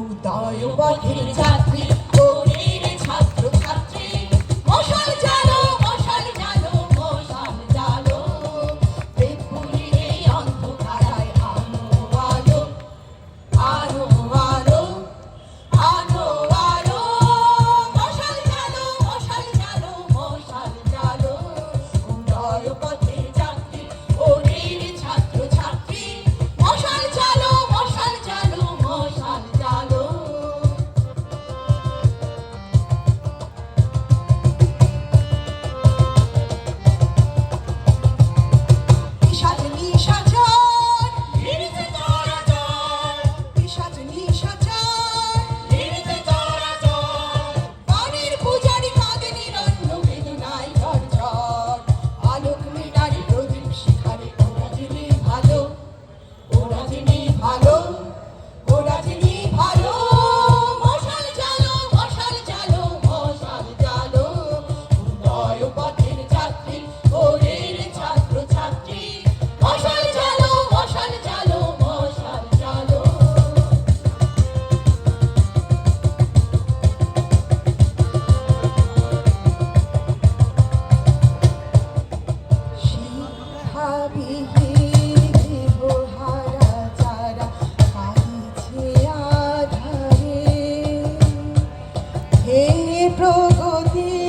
উদয় পথে যাত্রী তরুণীর ছাত্র ছাত্রী মশাল জালো মশাল জালো মশাল জালো। দেবপুরীর এই অন্ধকারায় আলো আলো আলো আলো আলো আলো। মশাল জালো মশাল জালো মশাল জালো। উদয় পথে প্রগতি।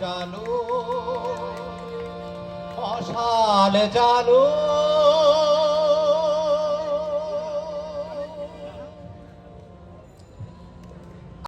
জালো মশাল জালো